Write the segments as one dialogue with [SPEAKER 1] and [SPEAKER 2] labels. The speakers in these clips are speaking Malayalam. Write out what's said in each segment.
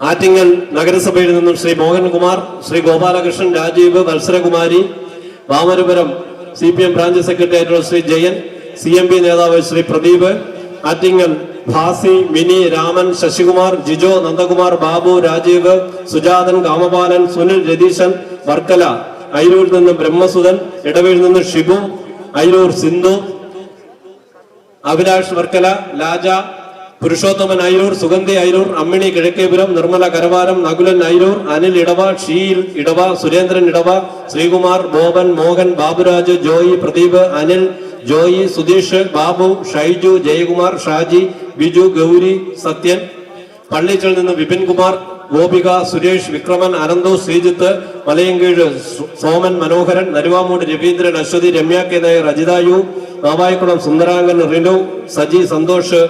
[SPEAKER 1] ആറ്റിങ്ങൽ നഗരസഭയിൽ നിന്നും Shri Mohankumar Shri Gopalakrishnan Rajeev Matsarakumari Vamarapuram C P M branch secretary Shri Jayan C M P നേതാവ് ശ്രീ പ്രദീപ് ആറ്റിങ്ങൽ ഭാസി മിനി രാമൻ ശശികുമാർ ജിജോ നന്ദകുമാർ ബാബു രാജീവ് സുജാതൻ കാമപാലൻ സുനിൽ രതീശൻ വർക്കല അയിരൂരിൽ നിന്ന് ബ്രഹ്മസുധൻ ഇടവയിൽ നിന്ന് ഷിബു അയിരൂർ സിന്ധു അഭിലാഷ് വർക്കല ലാജ പുരുഷോത്തമൻ അയിരൂർ സുഗന്ധി അയിരൂർ അമ്മിണി കിഴക്കേപുരം നിർമ്മല കരവാരം നകുലൻ അയിരൂർ അനിൽ ഇടവ ഷീൽ ഇടവ സുരേന്ദ്രൻ ഇടവ ശ്രീകുമാർ ബോബൻ മോഹൻ ബാബുരാജ് ജോയി പ്രദീപ് അനിൽ ജോയി സുധീഷ് ബാബു ഷൈജു ജയകുമാർ ഷാജി ബിജു ഗൗരി സത്യൻ പള്ളിച്ചൽ നിന്ന് Vipin Kumar Gopika Suresh Vikraman Ananthu Sreejith Malayinkeezhu Soman Manoharan Naruvamoodu Raveendran Aswathy Ramya K. Nair അജിതായു Navaikulam Sundarangan Rinu Saji Santhosh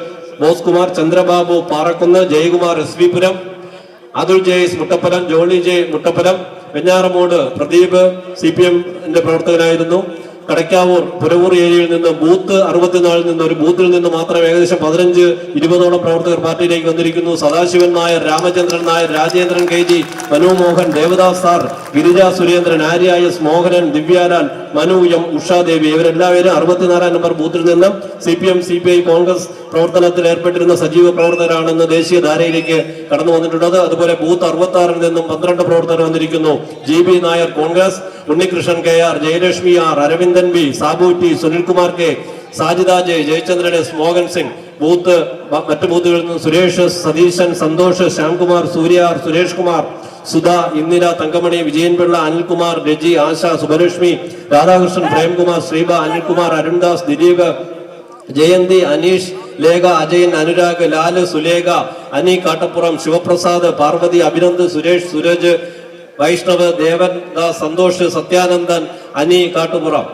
[SPEAKER 1] Boskumar Chandrababu Parakkunnu Jayakumar S V Puram Athul Jais Muttappalam Johny J Muttappalam Venjaramoodu Pradeep C P എമ്മിന്റെ പ്രവർത്തകനായിരുന്നു. കടക്കാവൂർ പുരവൂർ ഏരിയയിൽ നിന്ന് ബൂത്ത് അറുപത്തിനാലിൽ നിന്ന് ഒരു ബൂത്തിൽ നിന്ന് മാത്രം ഏകദേശം പതിനഞ്ച് ഇരുപതോളം പ്രവർത്തകർ പാർട്ടിയിലേക്ക് വന്നിരിക്കുന്നു. Sadasivan Nair Ramachandran Nair Rajendran K G Manumohan Devadas sir Girija Surendran Arya Mohanan Divyalal Manu M Ushadevi ഇവരെല്ലാവരും അറുപത്തിനാലാം നമ്പർ ബൂത്തിൽ നിന്നും C P M C P I Congress പ്രവർത്തനത്തിൽ ഏർപ്പെട്ടിരുന്ന സജീവ പ്രവർത്തകരാണെന്ന് ദേശീയ ധാരയിലേക്ക് കടന്നു വന്നിട്ടുള്ളത് അതുപോലെ ബൂത്ത് അറുപത്തി ആറിൽ നിന്നും പന്ത്രണ്ട് പ്രവർത്തകർ വന്നിരിക്കുന്നു. G B Nair Congress Unnikrishnan K R Jayalakshmi R Aravindan B Sabu T Sunilkumar K Sajida J Jayachandran S Mohan Singh booth മറ്റു ബൂത്തുകളിൽ നിന്ന് സുരേഷ് സതീശൻ സന്തോഷ് ശ്യാംകുമാർ സൂര്യ സുരേഷ് കുമാർ സുധ ഇന്ദിര തങ്കമണി വിജയൻപിള്ള അനിൽകുമാർ രജി ആശ സുബലക്ഷ്മി രാധാകൃഷ്ണൻ പ്രേംകുമാർ ശ്രീബ അനിൽകുമാർ അരുൺദാസ് ദിലീപ് ജയന്തി അനീഷ് ലേഖ അജയൻ അനുരാഗ് ലാൽ സുലേഖ അനി കാട്ടപ്പുറം ശിവപ്രസാദ് പാർവതി അഭിനന്ദ് സുരേഷ് സുരജ് വൈഷ്ണവ് ദേവൻ ദാസ് സന്തോഷ് സത്യാനന്ദൻ അനി കാട്ടുപുറം.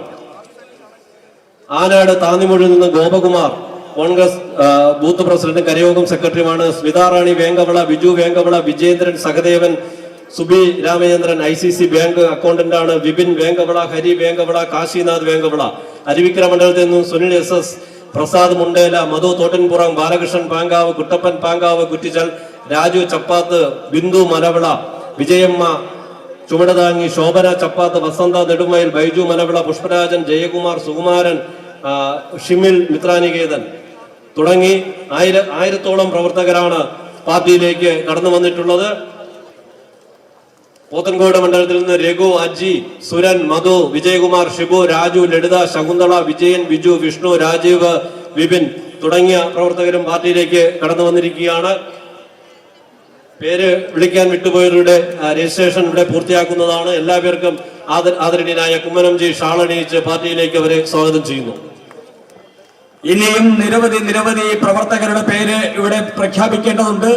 [SPEAKER 1] ആനാട് താന്നിമൂഴിൽ നിന്ന് ഗോപകുമാർ കോൺഗ്രസ് ബൂത്ത് പ്രസിഡന്റ് കരയോഗം സെക്രട്ടറിയുമാണ്. Smitharani Venkavala Biju Venkavala Vijendran Sahadevan Subi Ramachandran I C C bank accountant ആണ്. വിപിൻ വേങ്കവള ഹരി വേങ്കവള കാശിനാഥ് വേങ്കവള അരുവിക്കര മണ്ഡലത്തിൽ നിന്നും സുനിൽ എസ് എസ് പ്രസാദ് മുണ്ടേല മധു തോട്ടൻപുറം ബാലകൃഷ്ണൻ പാങ്കാവ് കുട്ടപ്പൻ പാങ്കാവ് കുറ്റിച്ചൽ രാജു ചപ്പാത്ത് ബിന്ദു മലവിള വിജയമ്മ ചുവടതാങ്ങി ശോഭന ചപ്പാത്ത് വസന്ത നെടുമയിൽ ബൈജു മലവിള പുഷ്പരാജൻ ജയകുമാർ സുകുമാരൻ ഷിമിൽ മിത്രാനികേതൻ. തുടങ്ങി ആയിര ആയിരത്തോളം പ്രവർത്തകരാണ് പാർട്ടിയിലേക്ക് കടന്നു വന്നിട്ടുള്ളത് പോത്തൻകോട് മണ്ഡലത്തിൽ നിന്ന് രഘു അജി സുരൻ മധു വിജയകുമാർ ഷിബു രാജു ലളിത ശകുന്തള വിജയൻ ബിജു വിഷ്ണു രാജീവ് വിപിൻ തുടങ്ങിയ പ്രവർത്തകരും പാർട്ടിയിലേക്ക് കടന്നു വന്നിരിക്കുകയാണ്. പേര് വിളിക്കാൻ വിട്ടുപോയവരുടെ രജിസ്ട്രേഷൻ ഇവിടെ പൂർത്തിയാക്കുന്നതാണ്. എല്ലാ പേർക്കും ആദരണീയനായ കുമ്മനം ജി ഷാളണിയിച്ച് പാർട്ടിയിലേക്ക് അവരെ സ്വാഗതം ചെയ്യുന്നു.
[SPEAKER 2] ഇനിയും നിരവധി നിരവധി പ്രവർത്തകരുടെ പേര് ഇവിടെ പ്രഖ്യാപിക്കേണ്ടതുണ്ട്.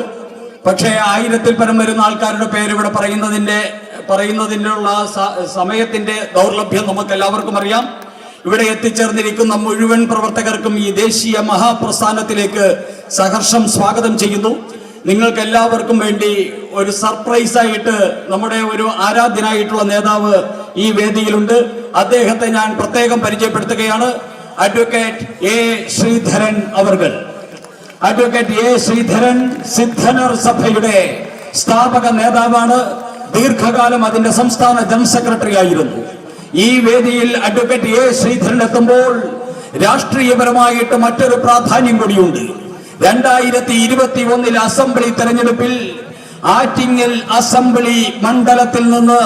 [SPEAKER 2] പക്ഷേ ആയിരത്തിൽ പരം വരുന്ന ആൾക്കാരുടെ പേര് ഇവിടെ പറയുന്നതിന്റെ പറയുന്നതിനുള്ള സമയത്തിന്റെ ദൗർലഭ്യം നമുക്ക് എല്ലാവർക്കും അറിയാം. ഇവിടെ എത്തിച്ചേർന്നിരിക്കുന്ന മുഴുവൻ പ്രവർത്തകർക്കും ഈ ദേശീയ മഹാപ്രസ്ഥാനത്തിലേക്ക് സഹർഷം സ്വാഗതം ചെയ്യുന്നു. നിങ്ങൾക്ക് എല്ലാവർക്കും വേണ്ടി ഒരു സർപ്രൈസ് ആയിട്ട് നമ്മുടെ ഒരു ആരാധ്യനായിട്ടുള്ള നേതാവ് ഈ വേദിയിലുണ്ട്. അദ്ദേഹത്തെ ഞാൻ പ്രത്യേകം പരിചയപ്പെടുത്തുകയാണ്. അഡ്വക്കേറ്റ് എ ശ്രീധരൻ അവർകൾ അഡ്വക്കേറ്റ് എ ശ്രീധരൻ സിദ്ധനർ സഭയുടെ സ്ഥാപക നേതാവാണ്. ദീർഘകാലം അതിന്റെ സംസ്ഥാന ജനറൽ സെക്രട്ടറി ആയിരുന്നു. ഈ വേദിയിൽ അഡ്വക്കേറ്റ് എ ശ്രീധരൻ എത്തുമ്പോൾ രാഷ്ട്രീയപരമായിട്ട് മറ്റൊരു പ്രാധാന്യം കൂടിയുണ്ട്. രണ്ടായിരത്തി ഇരുപത്തി ഒന്നിൽ അസംബ്ലി തെരഞ്ഞെടുപ്പിൽ ആറ്റിങ്ങൽ അസംബ്ലി മണ്ഡലത്തിൽ നിന്ന്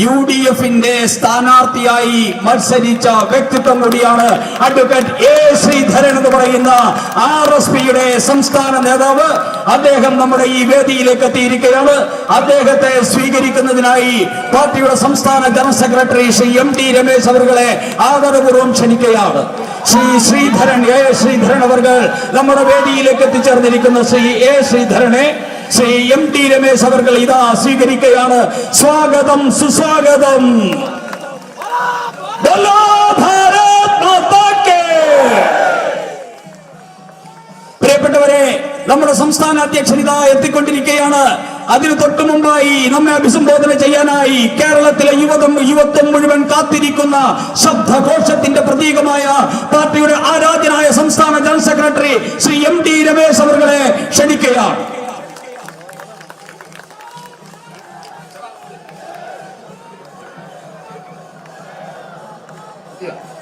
[SPEAKER 2] യു ഡി എഫിന്റെ സ്ഥാനാർത്ഥിയായി മത്സരിച്ച വ്യക്തിത്വം കൂടിയാണ് അഡ്വക്കേറ്റ് എ ശ്രീധരൻ എന്ന് പറയുന്ന ആർ എസ് പിയുടെ സംസ്ഥാന നേതാവ്. അദ്ദേഹം നമ്മുടെ ഈ വേദിയിലേക്ക് എത്തിയിരിക്കുകയാണ്. അദ്ദേഹത്തെ സ്വീകരിക്കുന്നതിനായി പാർട്ടിയുടെ സംസ്ഥാന general secretary Shri M T Ramesh അവരുടെ ആദരപൂർവം ക്ഷണിക്കുകയാണ്. ശ്രീ ശ്രീധരൻ എ ശ്രീധരൻ അവർ നമ്മുടെ വേദിയിലേക്ക് എത്തിച്ചേർന്നിരിക്കുന്ന ശ്രീ എ ശ്രീധരനെ ശ്രീ എം ടി രമേശ് അവർ ഇതാ സ്വീകരിക്കുകയാണ്. സ്വാഗതം സുസ്വാഗതം. പ്രിയപ്പെട്ടവരെ നമ്മുടെ സംസ്ഥാന അധ്യക്ഷൻ ഇതാ എത്തിക്കൊണ്ടിരിക്കുകയാണ്. അതിന് തൊട്ടു മുമ്പായി നമ്മെ അഭിസംബോധന ചെയ്യാനായി കേരളത്തിലെ യുവതം യുവത്വം മുഴുവൻ കാത്തിരിക്കുന്ന ശബ്ദഘോഷത്തിന്റെ പ്രതീകമായ പാർട്ടിയുടെ ആരാധ്യനായ സംസ്ഥാന general secretary Shri M T Ramesh അവർ ക്ഷണിക്കുകയാണ്.
[SPEAKER 3] Yeah.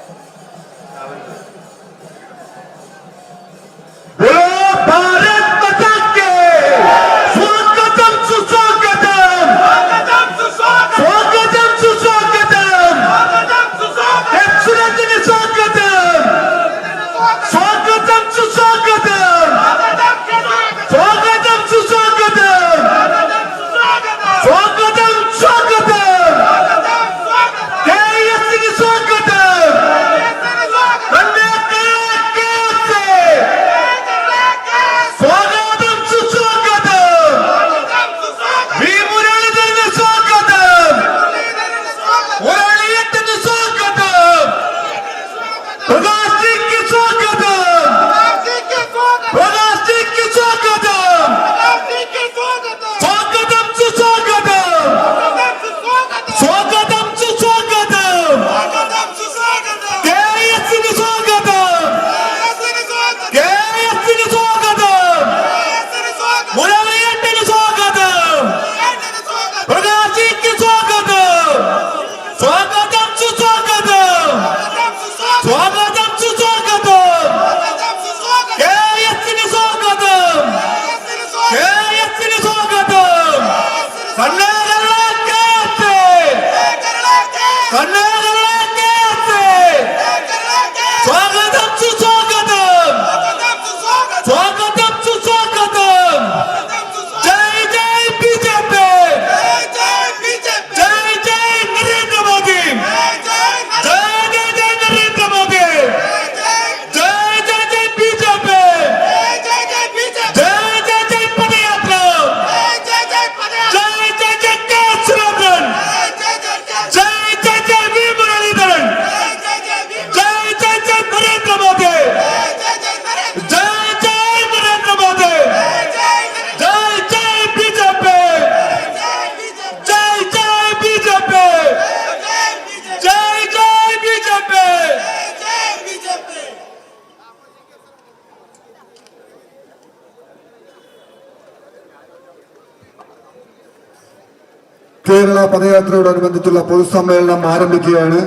[SPEAKER 4] കേരള പദയാത്രയോടനുബന്ധിച്ചുള്ള പൊതുസമ്മേളനം ആരംഭിക്കുകയാണ്.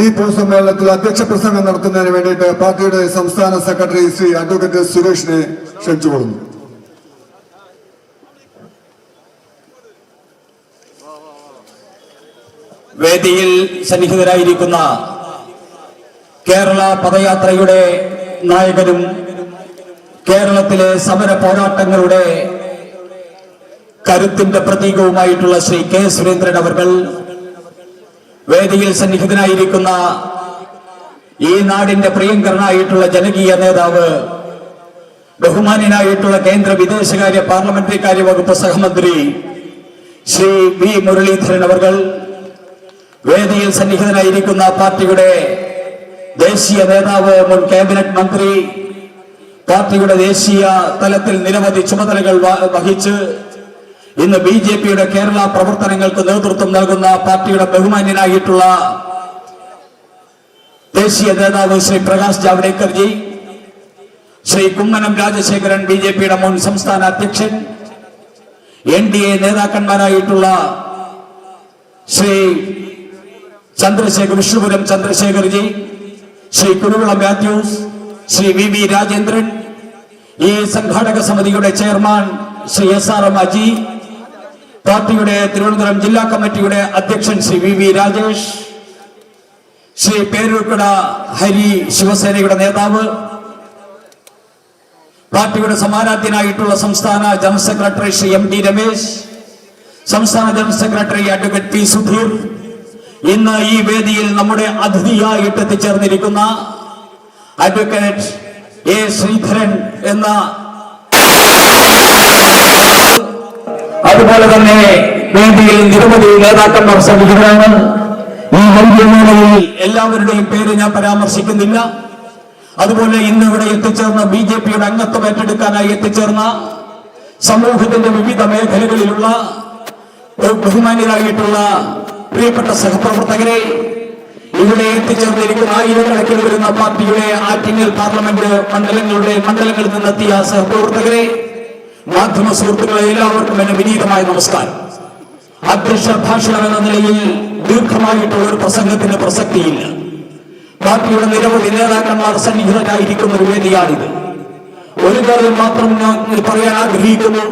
[SPEAKER 4] ഈ പൊതുസമ്മേളനത്തിൽ അധ്യക്ഷ പ്രസംഗം നടത്തുന്നതിന് വേണ്ടിയിട്ട് പാർട്ടിയുടെ സംസ്ഥാന സെക്രട്ടറി ശ്രീ അഡ്വക്കേറ്റ് സുരേഷിനെ ക്ഷണിച്ചുകൊള്ളുന്നു.
[SPEAKER 2] വേദിയിൽ സന്നിഹിതരായിരിക്കുന്ന കേരള പദയാത്രയുടെ നായകനും കേരളത്തിലെ സമര പോരാട്ടങ്ങളുടെ കരുത്തിന്റെ പ്രതീകവുമായിട്ടുള്ള ശ്രീ കെ സുരേന്ദ്രൻ അവർകൾ വേദിയിൽ സന്നിഹിതനായിരിക്കുന്ന ഈ നാടിന്റെ പ്രിയങ്കരനായിട്ടുള്ള ജനകീയ നേതാവ് ബഹുമാന്യനായിട്ടുള്ള കേന്ദ്ര വിദേശകാര്യ പാർലമെന്ററി കാര്യ വകുപ്പ് സഹമന്ത്രി ശ്രീ വി മുരളീധരൻ അവർകൾ വേദിയിൽ സന്നിഹിതനായിരിക്കുന്ന പാർട്ടിയുടെ ദേശീയ നേതാവ് മുൻ ക്യാബിനറ്റ് മന്ത്രി പാർട്ടിയുടെ ദേശീയ തലത്തിൽ നിരവധി ചുമതലകൾ വഹിച്ച് ഇന്ന് ബി ജെ പിയുടെ കേരള പ്രവർത്തനങ്ങൾക്ക് നേതൃത്വം നൽകുന്ന പാർട്ടിയുടെ ബഹുമാന്യനായിട്ടുള്ള ദേശീയ നേതാവ് ശ്രീ പ്രകാശ് ജാവ്ദേക്കർ ജി ശ്രീ കുമ്മനം രാജശേഖരൻ ബി ജെ പിയുടെ മുൻ സംസ്ഥാന അധ്യക്ഷൻ എൻ ഡി എ നേതാക്കന്മാരായിട്ടുള്ള ശ്രീ ചന്ദ്രശേഖർ വിഷ്ണുപുരം ചന്ദ്രശേഖർജി ശ്രീ കുരുവിള മാത്യൂസ് ശ്രീ വി വി രാജേന്ദ്രൻ ഈ സംഘാടക സമിതിയുടെ chairman Shri S R M Aji പാർട്ടിയുടെ തിരുവനന്തപുരം ജില്ലാ കമ്മിറ്റിയുടെ അധ്യക്ഷൻ ശ്രീ വി വി രാജേഷ് ശ്രീ പേരൂർക്കട ഹരി ശിവസേനയുടെ നേതാവ് പാർട്ടിയുടെ സമാനാധ്യനായിട്ടുള്ള സംസ്ഥാന general secretary Shri M T Ramesh സംസ്ഥാന general secretary advocate P Sudheer. ഇന്ന് ഈ വേദിയിൽ നമ്മുടെ അതിഥിയായിട്ട് എത്തിച്ചേർന്നിരിക്കുന്ന അഡ്വക്കേറ്റ് എ ശ്രീധരൻ എന്ന അതുപോലെ തന്നെ വേദിയിൽ നിരവധി നേതാക്കന്മാർ ശ്രമിക്കുകയാണ് ഈ വേളയിൽ എല്ലാവരുടെയും പേര് ഞാൻ പരാമർശിക്കുന്നില്ല. അതുപോലെ ഇന്ന് ഇവിടെ എത്തിച്ചേർന്ന ബി ജെ പിയുടെ അംഗത്വം ഏറ്റെടുക്കാനായി എത്തിച്ചേർന്ന
[SPEAKER 5] സമൂഹത്തിന്റെ വിവിധ മേഖലകളിലുള്ള ബഹുമാന്യരായിട്ടുള്ള പ്രിയപ്പെട്ട സഹപ്രവർത്തകരെ ഇവിടെ എത്തിച്ചേർന്നിരിക്കുന്ന ആയിരക്കണക്കിന് വരുന്ന പാർട്ടിയുടെ ആറ്റിങ്ങൽ പാർലമെന്റ് മണ്ഡലങ്ങളുടെ മണ്ഡലങ്ങളിൽ നിന്നെത്തിയ സഹപ്രവർത്തകരെ മാധ്യമ സുഹൃത്തുക്കളെ എല്ലാവർക്കും എന്നെ വിനീതമായ നമസ്കാരം. അധ്യക്ഷ ഭാഷണം എന്ന നിലയിൽ ദീർഘമായിട്ടുള്ള ഒരു പ്രസംഗത്തിന് പ്രസക്തിയില്ല. പാർട്ടിയുടെ നിരവധി നേതാക്കന്മാർ സന്നിഹിതരായിരിക്കുന്ന ഒരു വേദിയാണിത്. ഒരു കാര്യം മാത്രം ഞാൻ പറയാൻ ആഗ്രഹിക്കുന്നു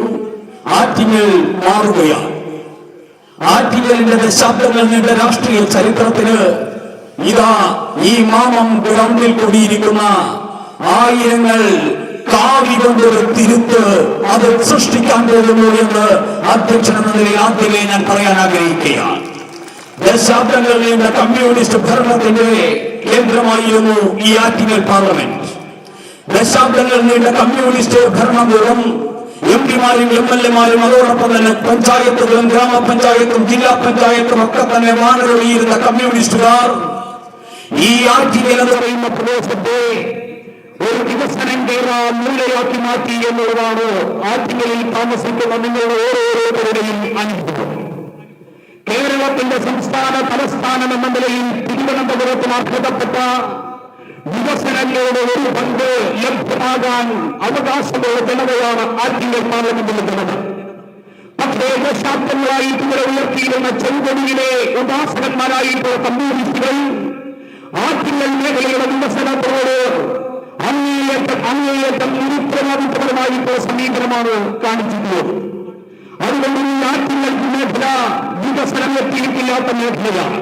[SPEAKER 5] ആറ്റിങ്ങൽ മാറുകയാണ്. ആറ്റിങ്ങലിന്റെ ദശാബ്ദങ്ങൾ നീണ്ട രാഷ്ട്രീയ ചരിത്രത്തിന് ഇതാ ഈ മാമം ഗ്രൗണ്ടിൽ കൂടിയിരിക്കുന്ന ആയിരങ്ങൾ കാവി കൊണ്ടൊരു തിരുത്ത് അത് സൃഷ്ടിക്കാൻ പോകുന്നു എന്ന് അധ്യക്ഷൻ എന്ന നിലയിൽ ഞാൻ പറയാൻ ആഗ്രഹിക്കുകയാണ്. ദശാബ്ദങ്ങൾ നീണ്ട കമ്മ്യൂണിസ്റ്റ് ഭരണത്തിന്റെ കേന്ദ്രമായിരുന്നു ഈ ആറ്റിങ്ങൽ പാർലമെന്റ്. ദശാബ്ദങ്ങൾ നീണ്ട കമ്മ്യൂണിസ്റ്റ് ഭരണം വെറും എം പിമാരും എം എൽ എമാരും അതോടൊപ്പം തന്നെ പഞ്ചായത്തുകളും ഗ്രാമപഞ്ചായത്തും ജില്ലാ പഞ്ചായത്തും ഒക്കെ തന്നെ മാനൊഴിയിരുന്ന കമ്മ്യൂണിസ്റ്റുകാർ ഈ ആറ്റിങ്ങൽ എന്ന് പറയുന്ന പ്രദേശത്തെ ഒരു വികസനം മൂലയാക്കി മാറ്റി എന്നുള്ളതാണ് ആറ്റിങ്ങളിൽ താമസിക്കുന്ന നിങ്ങളുടെ ഓരോരുത്തരുടെയും അനുഭവം. കേരളത്തിന്റെ സംസ്ഥാന തലസ്ഥാനം എന്ന നിലയിൽ തിരുവനന്തപുരത്തിന് അർഹതപ്പെട്ട വികസനങ്ങളുടെ ഒരു പങ്ക് ലഭ്യമാകാൻ അവകാശമുള്ള ജനതയാണ് ആറ്റിങ്ങൽ പാർലമെന്റിലെ ജനത. പക്ഷേ ദശാബ്ദങ്ങളായി ഇവിടെ ഉയർത്തിയിരുന്ന ചെങ്കൊടിയിലെ ഉപാസകന്മാരായിട്ടുള്ള കമ്മ്യൂണിസ്റ്റുകൾ ആറ്റിങ്ങൽ മേഖലയുടെ വികസനത്തോട് അങ്ങേയറ്റം അങ്ങേയറ്റം നിരുത്തരവാദിത്തപരമായിട്ടുള്ള സമീപനമാണ് കാണിച്ചിട്ടുള്ളത്. അതുകൊണ്ട് ഈ ആറ്റിങ്ങൽ മേഖല വികസനം എത്തിയിട്ടില്ലാത്ത മേഖലയാണ്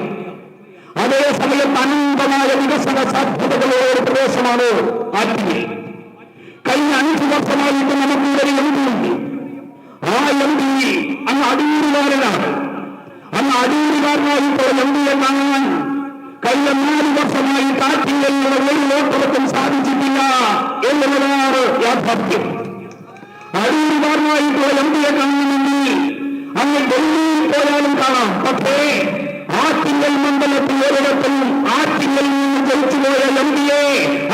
[SPEAKER 5] അതേസമയം അനന്തമായ വികസന സാധ്യതകളുള്ള പ്രദേശമാണ് ആറ്റിങ്ങൽ. കഴിഞ്ഞ അഞ്ച് വർഷമായിട്ട് നമുക്കിവിടെ എം ഉണ്ട്. ആ എം പി അങ്ങ് അടൂരുകാരനാണ്. അങ്ങ് അടൂരുകാരനായിട്ടുള്ള എം പി എന്നാണ്. കഴിഞ്ഞ നാല് വർഷമായി ആറ്റിങ്ങലിലുള്ള ഒരു വോട്ടെടുപ്പും സാധിച്ചിട്ടില്ല എന്നുള്ളതാണ് യാഥാർത്ഥ്യം. അടിയുമാരനായിട്ടുള്ള എം പിയെ കാണണമെങ്കിൽ അങ്ങ് ഡൽഹിയിൽ പോയാലും കാണാം. പക്ഷേ ആറ്റിങ്ങൽ മണ്ഡലത്തിൽ ഒരിടത്തും ആറ്റിങ്ങൽ നിന്ന് ജയിച്ചുപോയ എം പിയെ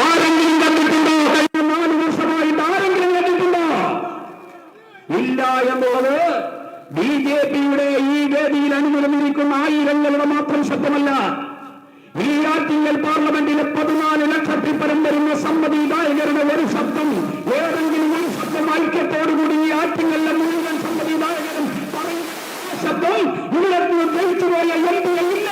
[SPEAKER 5] ആരെങ്കിലും കണ്ടിട്ടുണ്ടോ? കഴിഞ്ഞ നാല് വർഷമായിട്ട് ആരെങ്കിലും കണ്ടിട്ടുണ്ടോ? ഇല്ല എന്നുള്ളത് ബി ജെ പിയുടെ ഈ വേദിയിൽ അനുകൂലമിരിക്കുന്ന ആയിരങ്ങളുടെ മാത്രം ശബ്ദമല്ല ഈ ആറ്റിങ്ങൽ പാർലമെന്റിലെ പതിനാല് ലക്ഷത്തിൽ പരം വരുന്ന സമ്മതിദായകരുടെ ഒരു ശബ്ദം ഏതെങ്കിലും ഒരു ശബ്ദം ഐക്യത്തോടുകൂടി ഈ ആറ്റിങ്ങലിലെ മുഴുവൻ സമ്മതിദായകരും പറയുന്ന ശബ്ദം. ഇവിടെ ജയിച്ചുപോയ എം പി ഇല്ലാതെ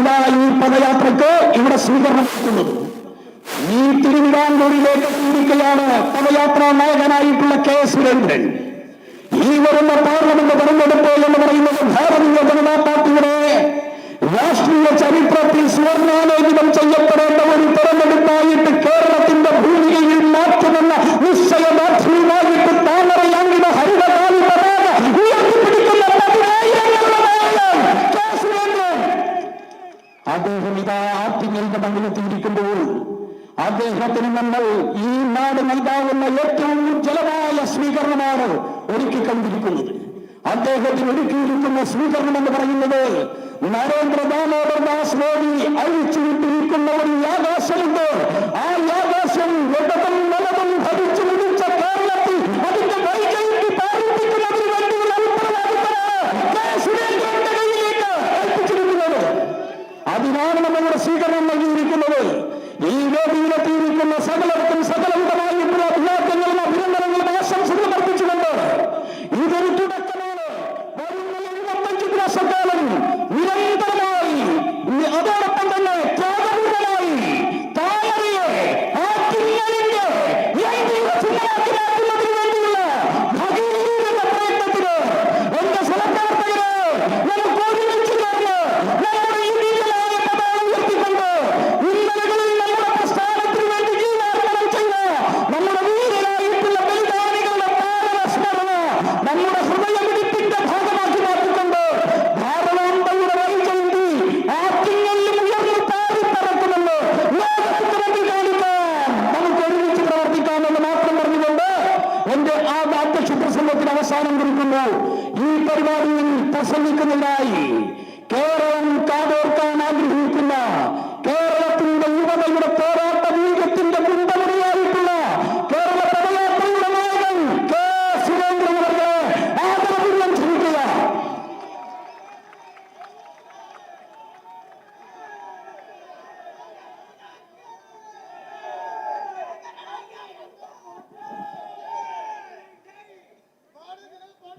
[SPEAKER 5] ഇതാ ഈ പദയാത്രക്ക് ഇവിടെ സ്വീകരണം കിട്ടുന്നത് ഈ തിരുവിതാംകൂറിലേക്ക് കൂടിക്കുകയാണ് പദയാത്രാ നായകനായിട്ടുള്ള കെ സുരേന്ദ്രൻ. ഈ വരുന്ന പാർലമെന്റ് തെരഞ്ഞെടുപ്പ് എന്ന് പറയുന്നത് ഭാരതീയ ജനതാ പാർട്ടിയുടെ രാഷ്ട്രീയ ചരിത്രത്തിൽ സുവർണാലോചിതം ചെയ്യപ്പെടേണ്ട ഒരു തെരഞ്ഞെടുപ്പായിട്ട് അദ്ദേഹം ഇതാ ആറ്റിങ്ങലിന്റെ മണ്ണിലെത്തിയിരിക്കുമ്പോൾ അദ്ദേഹത്തിന് നമ്മൾ ഈ നാട് നൽകാവുന്ന ഏറ്റവും ഉജ്ജ്വലമായ സ്വീകരണമാണ് ഒരുക്കി ഒരുക്കിക്കൊണ്ടിരിക്കുന്നത് അദ്ദേഹത്തിന് ഒരുക്കിയിരിക്കുന്ന സ്വീകരണം എന്ന് പറയുന്നത് നരേന്ദ്ര ദാസ്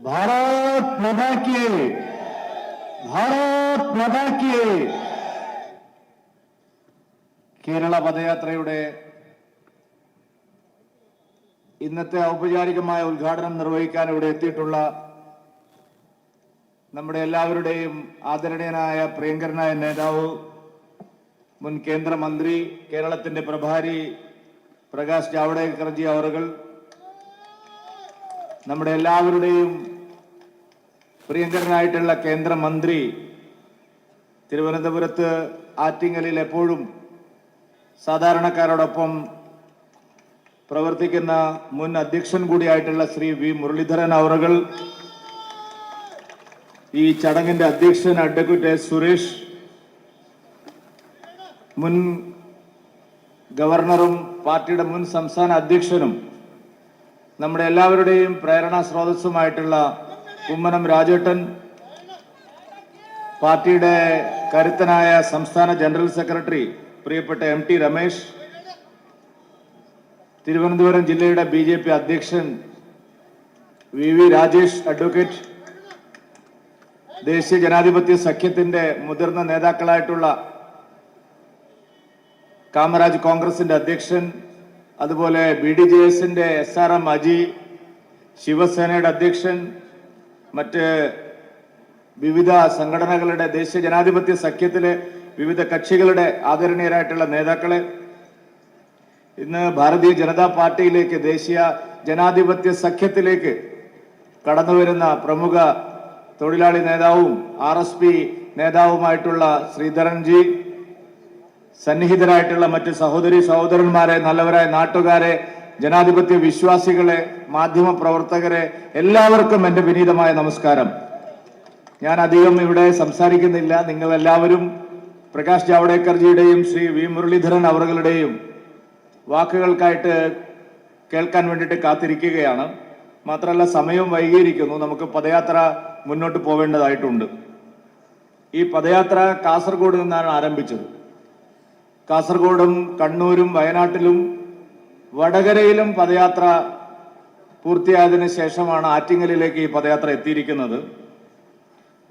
[SPEAKER 5] ഭാരത് माता ഭാരത് की
[SPEAKER 6] കേരള പദയാത്രയുടെ ഇന്നത്തെ ഔപചാരികമായ ഉദ്ഘാടനം നിർവഹിക്കാൻ ഇവിടെ എത്തിയിട്ടുള്ള നമ്മുടെ എല്ലാവരുടെയും ആദരണീയനായ പ്രിയങ്കരനായ നേതാവ് മുൻ കേന്ദ്രമന്ത്രി കേരളത്തിന്റെ പ്രഭാരി പ്രകാശ് ജാവ്ദേക്കർജി അവർ നമ്മുടെ എല്ലാവരുടെയും പ്രിയങ്കരനായിട്ടുള്ള കേന്ദ്രമന്ത്രി തിരുവനന്തപുരത്ത് ആറ്റിങ്ങലിൽ എപ്പോഴും സാധാരണക്കാരോടൊപ്പം പ്രവർത്തിക്കുന്ന മുൻ അധ്യക്ഷൻ കൂടിയായിട്ടുള്ള ശ്രീ വി മുരളീധരൻ അവറുകൾ ഈ ചടങ്ങിന്റെ അധ്യക്ഷൻ അഡ്വക്കേറ്റ് എസ് സുരേഷ് മുൻ ഗവർണറും പാർട്ടിയുടെ മുൻ സംസ്ഥാന അധ്യക്ഷനും നമ്മുടെ എല്ലാവരുടെയും പ്രേരണാ സ്രോതസ്സുമായിട്ടുള്ള കുമ്മനം രാജേട്ടൻ പാർട്ടിയുടെ കരുത്തനായ സംസ്ഥാന ജനറൽ സെക്രട്ടറി പ്രിയപ്പെട്ട എം ടി രമേശ് തിരുവനന്തപുരം ജില്ലയുടെ ബി ജെ പി അധ്യക്ഷൻ വി വി രാജേഷ് അഡ്വക്കേറ്റ് ദേശീയ ജനാധിപത്യ സഖ്യത്തിന്റെ മുതിർന്ന നേതാക്കളായിട്ടുള്ള കാമരാജ് കോൺഗ്രസിന്റെ അധ്യക്ഷൻ അതുപോലെ ബി ഡി ജെ എസിന്റെ എസ് ആർ എം അജി ശിവസേനയുടെ അധ്യക്ഷൻ മറ്റ് വിവിധ സംഘടനകളുടെ ദേശീയ ജനാധിപത്യ സഖ്യത്തിലെ വിവിധ കക്ഷികളുടെ ആദരണീയരായിട്ടുള്ള നേതാക്കളെ ഇന്ന് ഭാരതീയ ജനതാ പാർട്ടിയിലേക്ക് ദേശീയ ജനാധിപത്യ സഖ്യത്തിലേക്ക് കടന്നുവരുന്ന പ്രമുഖ തൊഴിലാളി നേതാവും ആർ എസ് പി നേതാവുമായിട്ടുള്ള ശ്രീധരൻജി സന്നിഹിതരായിട്ടുള്ള മറ്റ് സഹോദരി സഹോദരന്മാരെ നല്ലവരായ നാട്ടുകാരെ ജനാധിപത്യ വിശ്വാസികളെ മാധ്യമ പ്രവർത്തകരെ എല്ലാവർക്കും എന്റെ വിനീതമായ നമസ്കാരം. ഞാൻ അധികം ഇവിടെ സംസാരിക്കുന്നില്ല. നിങ്ങൾ എല്ലാവരും പ്രകാശ് ജാവ്ദേക്കർജിയുടെയും ശ്രീ വി മുരളീധരൻ അവറുകളുടെയും വാക്കുകൾക്കായിട്ട് കേൾക്കാൻ വേണ്ടിയിട്ട് കാത്തിരിക്കുകയാണ്. മാത്രമല്ല സമയം വൈകിയിരിക്കുന്നു. നമുക്ക് പദയാത്ര മുന്നോട്ട് പോവേണ്ടതായിട്ടുണ്ട്. ഈ പദയാത്ര കാസർഗോഡ് നിന്നാണ് ആരംഭിച്ചത്. കാസർഗോഡും കണ്ണൂരും വയനാട്ടിലും വടകരയിലും പദയാത്ര പൂർത്തിയായതിനു ശേഷമാണ് ആറ്റിങ്ങലിലേക്ക് ഈ പദയാത്ര എത്തിയിരിക്കുന്നത്.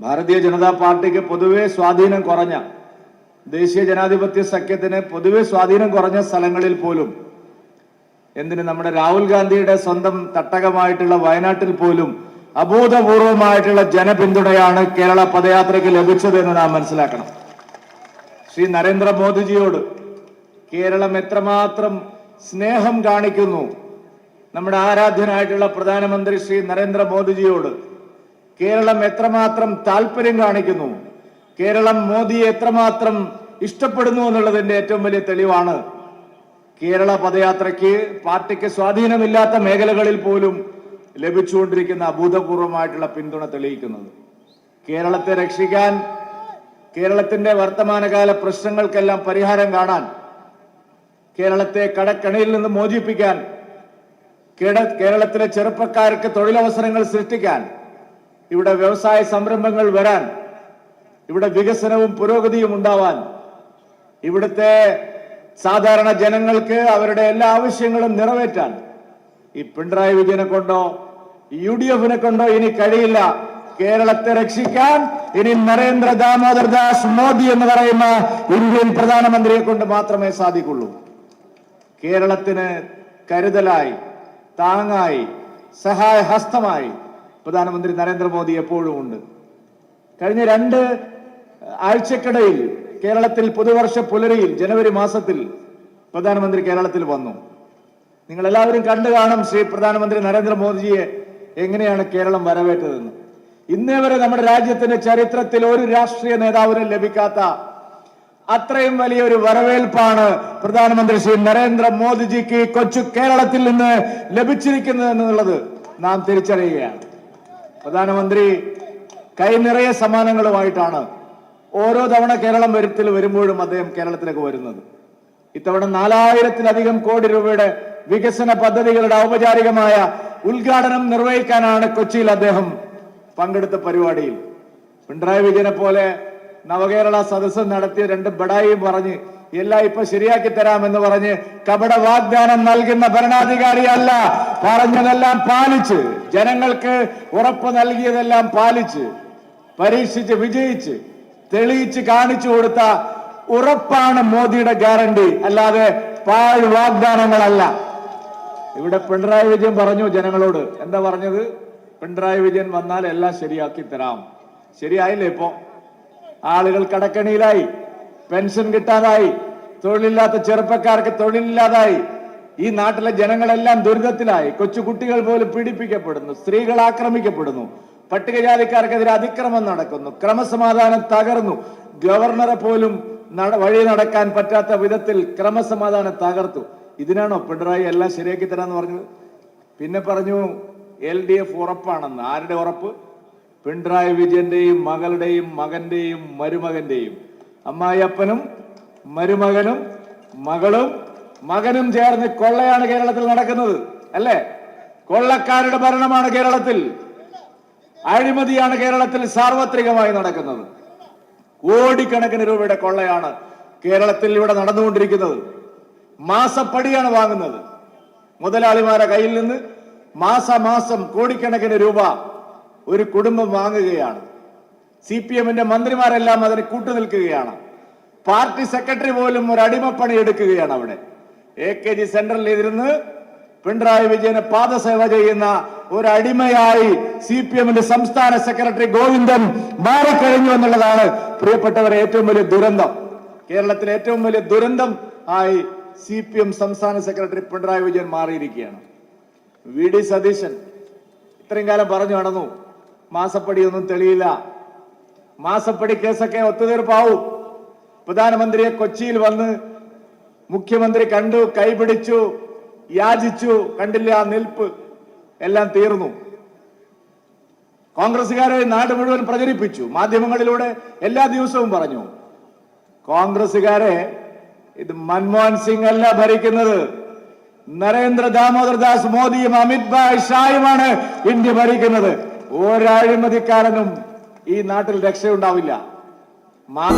[SPEAKER 6] ഭാരതീയ ജനതാ പാർട്ടിക്ക് പൊതുവെ സ്വാധീനം കുറഞ്ഞ ദേശീയ ജനാധിപത്യ സഖ്യത്തിന് പൊതുവെ സ്വാധീനം കുറഞ്ഞ സ്ഥലങ്ങളിൽ പോലും എന്തിന് നമ്മുടെ രാഹുൽ ഗാന്ധിയുടെ സ്വന്തം തട്ടകമായിട്ടുള്ള വയനാട്ടിൽ പോലും അഭൂതപൂർവമായിട്ടുള്ള ജനപിന്തുണയാണ് കേരള പദയാത്രയ്ക്ക് ലഭിച്ചത് എന്ന് നാം മനസ്സിലാക്കണം. ശ്രീ നരേന്ദ്രമോദിജിയോട് കേരളം എത്രമാത്രം സ്നേഹം കാണിക്കുന്നു. നമ്മുടെ ആരാധ്യനായിട്ടുള്ള പ്രധാനമന്ത്രി ശ്രീ നരേന്ദ്രമോദിജിയോട് കേരളം എത്രമാത്രം താല്പര്യം കാണിക്കുന്നു കേരളം മോദിയെ എത്രമാത്രം ഇഷ്ടപ്പെടുന്നു എന്നുള്ളതിന്റെ ഏറ്റവും വലിയ തെളിവാണ് കേരള പദയാത്രയ്ക്ക് പാർട്ടിക്ക് സ്വാധീനമില്ലാത്ത മേഖലകളിൽ പോലും ലഭിച്ചുകൊണ്ടിരിക്കുന്ന അഭൂതപൂർവമായിട്ടുള്ള പിന്തുണ തെളിയിക്കുന്നത്. കേരളത്തെ രക്ഷിക്കാൻ കേരളത്തിന്റെ വർത്തമാനകാല പ്രശ്നങ്ങൾക്കെല്ലാം പരിഹാരം കാണാൻ കേരളത്തെ കടക്കണിയിൽ നിന്ന് മോചിപ്പിക്കാൻ കേര- കേരളത്തിലെ ചെറുപ്പക്കാർക്ക് തൊഴിലവസരങ്ങൾ സൃഷ്ടിക്കാൻ ഇവിടെ വ്യവസായ സംരംഭങ്ങൾ വരാൻ ഇവിടെ വികസനവും പുരോഗതിയും ഉണ്ടാവാൻ ഇവിടുത്തെ സാധാരണ ജനങ്ങൾക്ക് അവരുടെ എല്ലാ ആവശ്യങ്ങളും നിറവേറ്റാൻ ഈ പിണറായി വിജയനെ കൊണ്ടോ യു ഡി എഫിനെ കൊണ്ടോ ഇനി കഴിയില്ല. കേരളത്തെ രക്ഷിക്കാൻ ഇനി നരേന്ദ്ര ദാമോദർ ദാസ് മോദി എന്ന് പറയുന്ന ഇന്ത്യൻ പ്രധാനമന്ത്രിയെ കൊണ്ട് മാത്രമേ സാധിക്കുള്ളൂ. കേരളത്തിന് കരുതലായി താങ്ങായി സഹായ ഹസ്തമായി പ്രധാനമന്ത്രി നരേന്ദ്രമോദി എപ്പോഴും ഉണ്ട്. കഴിഞ്ഞ രണ്ട് ആഴ്ചക്കിടയിൽ കേരളത്തിൽ പുതുവർഷ പുലരിയിൽ ജനുവരി മാസത്തിൽ പ്രധാനമന്ത്രി കേരളത്തിൽ വന്നു. നിങ്ങൾ എല്ലാവരും കണ്ടു കാണും ശ്രീ പ്രധാനമന്ത്രി നരേന്ദ്രമോദിജിയെ എങ്ങനെയാണ് കേരളം വരവേറ്റതെന്ന്. ഇന്നേ വരെ നമ്മുടെ രാജ്യത്തിന്റെ ചരിത്രത്തിൽ ഒരു രാഷ്ട്രീയ നേതാവിനും ലഭിക്കാത്ത അത്രയും വലിയൊരു വരവേൽപ്പാണ് പ്രധാനമന്ത്രി ശ്രീ നരേന്ദ്ര നരേന്ദ്രമോദിജിക്ക് കൊച്ചു കേരളത്തിൽ നിന്ന് ലഭിച്ചിരിക്കുന്നത് എന്നുള്ളത് നാം തിരിച്ചറിയുകയാണ്. പ്രധാനമന്ത്രി കൈ നിറയെ സമ്മാനങ്ങളുമായിട്ടാണ് ഓരോ തവണ കേരളം വരുത്തിൽ വരുമ്പോഴും അദ്ദേഹം കേരളത്തിലേക്ക് വരുന്നത്. ഇത്തവണ നാലായിരത്തിലധികം കോടി രൂപയുടെ വികസന പദ്ധതികളുടെ ഔപചാരികമായ ഉദ്ഘാടനം നിർവഹിക്കാനാണ് കൊച്ചിയിൽ അദ്ദേഹം പങ്കെടുത്ത പരിപാടിയിൽ. പിണറായി വിജയനെ പോലെ നവകേരള സദസ്സ് നടത്തിയ രണ്ട് ബടായി പറഞ്ഞ് എല്ലാം ഇപ്പൊ ശരിയാക്കി തരാമെന്ന് പറഞ്ഞ് കപട വാഗ്ദാനം നൽകുന്ന ഭരണാധികാരിയല്ല. പറഞ്ഞതെല്ലാം പാലിച്ച് ജനങ്ങൾക്ക് ഉറപ്പ് നൽകിയതെല്ലാം പാലിച്ച് പരീക്ഷിച്ച് വിജയിച്ച് തെളിയിച്ച് കാണിച്ചു കൊടുത്ത ഉറപ്പാണ് മോദിയുടെ ഗ്യാരണ്ടി. അല്ലാതെ പാഴ് വാഗ്ദാനങ്ങളല്ല. ഇവിടെ പിണറായി വിജയൻ പറഞ്ഞു ജനങ്ങളോട്. എന്താ പറഞ്ഞത്? പിണറായി വിജയൻ വന്നാൽ എല്ലാം ശരിയാക്കി തരാം. ശരിയായില്ലേ ഇപ്പോ? ആളുകൾ കടക്കണിയിലായി പെൻഷൻ കിട്ടാതായി തൊഴിലില്ലാത്ത ചെറുപ്പക്കാർക്ക് തൊഴിലില്ലാതായി. ഈ നാട്ടിലെ ജനങ്ങളെല്ലാം ദുരിതത്തിലായി. കൊച്ചു കുട്ടികൾ പോലും പീഡിപ്പിക്കപ്പെടുന്നു സ്ത്രീകൾ ആക്രമിക്കപ്പെടുന്നു പട്ടികജാതിക്കാർക്കെതിരെ അതിക്രമം നടക്കുന്നു ക്രമസമാധാനം തകർന്നു. ഗവർണറെ പോലും വഴി നടക്കാൻ പറ്റാത്ത വിധത്തിൽ ക്രമസമാധാനം തകർത്തു. ഇതിനാണോ പിണറായി എല്ലാം ശരിയാക്കി തരാന്ന് പറഞ്ഞത്? പിന്നെ പറഞ്ഞു എൽ ഡി എഫ് ഉറപ്പാണെന്ന്. ആരുടെ ഉറപ്പ്? പിണറായി വിജയന്റെയും മകളുടെയും മകന്റെയും മരുമകന്റെയും അമ്മായിയപ്പനും മരുമകനും മകളും മകനും ചേർന്ന് കൊള്ളയാണ് കേരളത്തിൽ നടക്കുന്നത് അല്ലേ? കൊള്ളക്കാരുടെ ഭരണമാണ് കേരളത്തിൽ. അഴിമതിയാണ് കേരളത്തിൽ സാർവത്രികമായി നടക്കുന്നത്. കോടിക്കണക്കിന് രൂപയുടെ കൊള്ളയാണ് കേരളത്തിൽ ഇവിടെ നടന്നുകൊണ്ടിരിക്കുന്നത്. മാസപ്പടിയാണ് വാങ്ങുന്നത്. മുതലാളിമാരെ കയ്യിൽ നിന്ന് മാസമാസം കോടിക്കണക്കിന് രൂപ ഒരു കുടുംബം വാങ്ങുകയാണ്. സി പി എമ്മിന്റെ മന്ത്രിമാരെല്ലാം അതിന് കൂട്ടുനിൽക്കുകയാണ് പാർട്ടി സെക്രട്ടറി പോലും ഒരു അടിമപ്പണി എടുക്കുകയാണ് അവിടെ. എ കെ ജി സെന്ററിൽ ഇരുന്ന് പിണറായി വിജയന് പാദസേവ ചെയ്യുന്ന ഒരു അടിമയായി സി പി എമ്മിന്റെ സംസ്ഥാന സെക്രട്ടറി ഗോവിന്ദൻ മാറിക്കഴിഞ്ഞു എന്നുള്ളതാണ് പ്രിയപ്പെട്ടവരെ ഏറ്റവും വലിയ ദുരന്തം. കേരളത്തിലെ ഏറ്റവും വലിയ ദുരന്തം ആയി സി പി എം സംസ്ഥാന സെക്രട്ടറി പിണറായി വിജയൻ മാറിയിരിക്കുകയാണ്. വി ഡി സതീശൻ ഇത്രയും കാലം പറഞ്ഞു നടന്നു. മാസപ്പടിയൊന്നും തെളിയില്ല. മാസപ്പടി കേസൊക്കെ ഒത്തുതീർപ്പാവും. പ്രധാനമന്ത്രിയെ കൊച്ചിയിൽ വന്ന് മുഖ്യമന്ത്രി കണ്ടു കൈപിടിച്ചു യാചിച്ചു കണ്ടില്ല നിൽപ്പ് എല്ലാം തീർന്നു. കോൺഗ്രസുകാരെ നാട് മുഴുവൻ പ്രചരിപ്പിച്ചു. മാധ്യമങ്ങളിലൂടെ എല്ലാ ദിവസവും പറഞ്ഞു. കോൺഗ്രസുകാരെ ഇത് മൻമോഹൻ സിംഗ് അല്ല ഭരിക്കുന്നത്. നരേന്ദ്ര ദാമോദർ ദാസ് മോദിയും അമിത് ഷായുമാണ് ഇന്ത്യ ഭരിക്കുന്നത്. ഒരഴിമതിക്കാരനും ഈ നാട്ടിൽ രക്ഷയുണ്ടാവില്ല. മാ